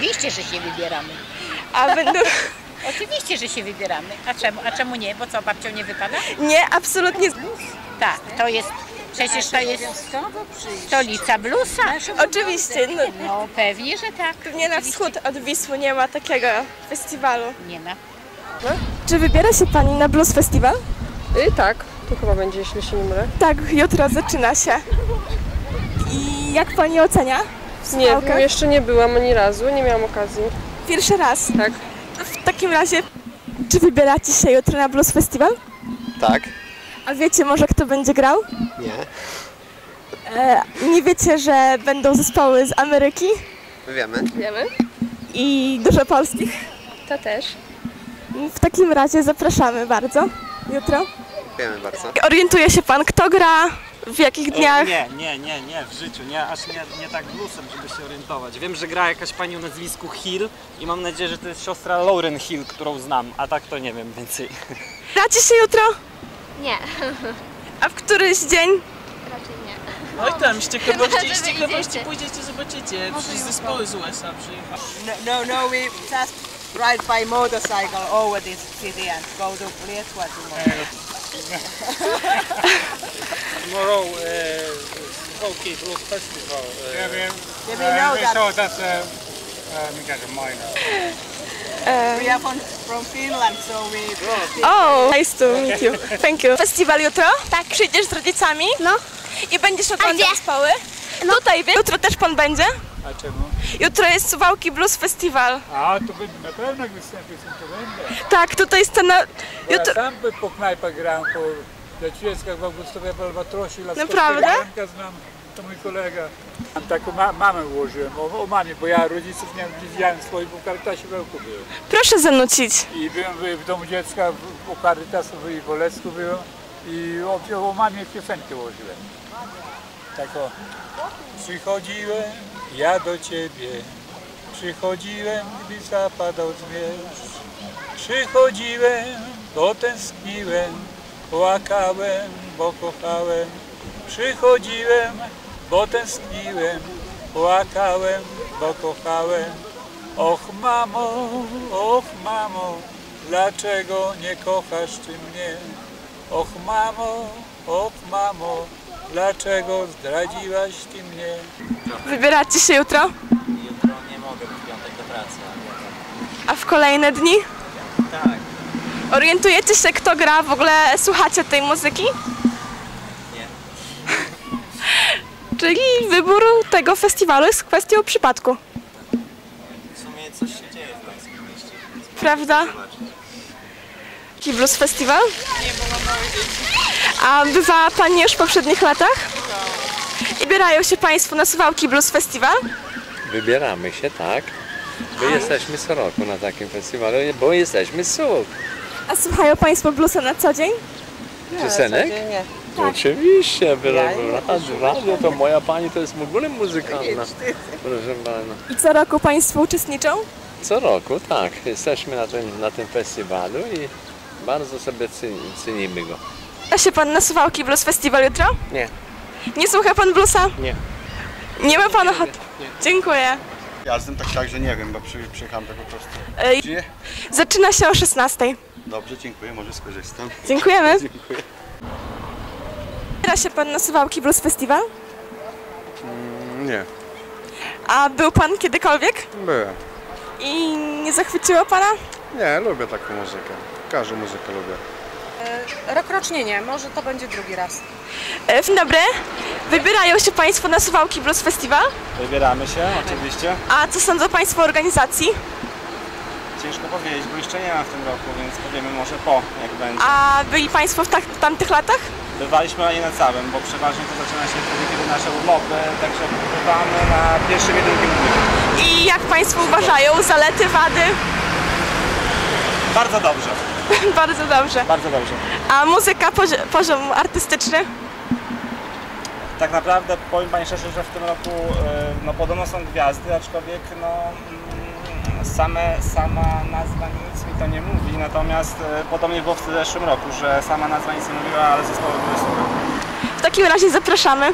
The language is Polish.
Oczywiście, że się wybieramy. A będą... Oczywiście, że się wybieramy. A czemu, a czemu nie? Bo co, babcią nie wypada? Nie, absolutnie. Tak, to jest, przecież to jest stolica bluesa. Oczywiście, no, No pewnie, że tak. nie na wschód od Wisły nie ma takiego festiwalu. Nie ma. Czy wybiera się Pani na Blues Festival? Y, tak, to chyba będzie, jeśli się nie mylę. Tak, jutro zaczyna się. I jak Pani ocenia? Nie wiem, jeszcze nie byłam ani razu, nie miałam okazji. Pierwszy raz. Tak. W takim razie, czy wybieracie się jutro na Blues Festival? Tak? A wiecie może kto będzie grał? Nie. E, nie wiecie, że będą zespoły z Ameryki Wiemy. Wiemy? i dużo polskich? To też. W takim razie zapraszamy bardzo jutro. Wiemy bardzo. Orientuje się Pan, kto gra, w jakich dniach? Nie, nie, nie, nie, w życiu, nie, aż nie, nie tak bluesem, żeby się orientować. Wiem, że gra jakaś pani o nazwisku Hill i mam nadzieję, że to jest siostra Lauren Hill, którą znam, a tak to nie wiem więcej. Gracie się jutro? Nie, A w któryś dzień? raczej nie. Oj tam, z ciekawości, z ciekawości pójdziecie, zobaczycie. Przecież zespoły z USA przyjechały. No, no, no, we just ride by motorcycle over this city and go to tomorrow. Tomorrow, uh, okay, Blues Festival. Uh, Yeah, we know that we are from, from Finland, so we Oh, nice to meet you. Thank you. Festiwal jutro? Tak. Przyjdziesz z rodzicami? No. I będziesz oglądał zespoły? Tutaj, wie? Jutro też Pan będzie? A czemu? Jutro jest Suwałki Blues Festival. A, to by, na pewno jak występy są, to będę. Tak, tutaj scena... Bo ja Jutro... sam by po knajpach grałem, po Jaćwieckach, w Augustowie, w Albatrosie, Laskowskiej, Naprawdę? Janka znam, to mój kolega. Mam taką ma mamę ułożyłem, o, o mamie, bo ja rodziców nie widziałem swoich, bo w Karytasie w Ełku byłem. Proszę zanucić. I byłem w, w domu dziecka, w, u Karytasu i w Olecku byłem i o, o mamie piosenkę ułożyłem. Tak o. Przychodziłem ja do ciebie, przychodziłem, gdy zapadał zmierzch. Przychodziłem, bo tęskniłem, płakałem, bo kochałem. Przychodziłem, bo tęskniłem, płakałem, bo kochałem. Och mamo, och mamo, dlaczego nie kochasz ty mnie? Och mamo, och mamo, dlaczego zdradziłaś ty mnie? Wybieracie się jutro? Jutro nie mogę, w piątek do pracy. A w kolejne dni? Tak. Orientujecie się, kto gra? W ogóle słuchacie tej muzyki? Nie. Czyli wybór tego festiwalu jest kwestią przypadku, W sumie coś się dzieje w pańskim mieście. prawda? Taki Blues Festival? A bywa Pani już w poprzednich latach? I bierają się Państwo na Suwałki Blues Festival? Wybieramy się, tak. My jesteśmy co roku na takim festiwalu, bo jesteśmy z Sułk. A słuchają Państwo bluesa na co dzień? Piosenek? nie. Oczywiście, Ja radio, radio to moja pani to jest w ogóle muzykalna. Proszę pana. I co roku Państwo uczestniczą? Co roku, tak. Jesteśmy na tym, na tym festiwalu i bardzo sobie ceni- cenimy go. Da się Pan na Suwałki Blues Festival jutro? Nie. Nie słucha Pan bluesa? Nie. Nie ma Pan ochoty? Dziękuję. Ja jestem tak, tak, że nie wiem, bo przy, przyjechałem tak po prostu. Ej? Zaczyna się o 16. Dobrze, dziękuję, może skorzystam. Dziękujemy. Dziękuję. Wybiera się Pan na Suwałki Blues Festival? Nie, A był Pan kiedykolwiek? byłem. I nie zachwyciło Pana? Nie, lubię taką muzykę. Każdą muzykę lubię. Rokrocznie nie, może to będzie drugi raz. E, Dzień dobry. Wybierają się Państwo na Suwałki Blues Festival? Wybieramy się, oczywiście. A co sądzą Państwo o organizacji? Ciężko powiedzieć, bo jeszcze nie ma w tym roku, więc powiemy może po, jak będzie. A byli Państwo w tak, tamtych latach? Bywaliśmy, ale nie na całym, bo przeważnie to zaczyna się wtedy, kiedy nasze urlopy, także bywamy na pierwszym jedynkiem dniu. I jak Państwo uważają? Zalety, wady? Bardzo dobrze, Bardzo dobrze. bardzo dobrze. A muzyka, pozi- poziom artystyczny? Tak naprawdę powiem Pani szczerze, że w tym roku e, no, podobno są gwiazdy, aczkolwiek no, same, sama nazwa nic mi to nie mówi, natomiast e, podobnie było w zeszłym roku, że sama nazwa nic nie mówiła, ale zespoły były super. W takim razie zapraszamy.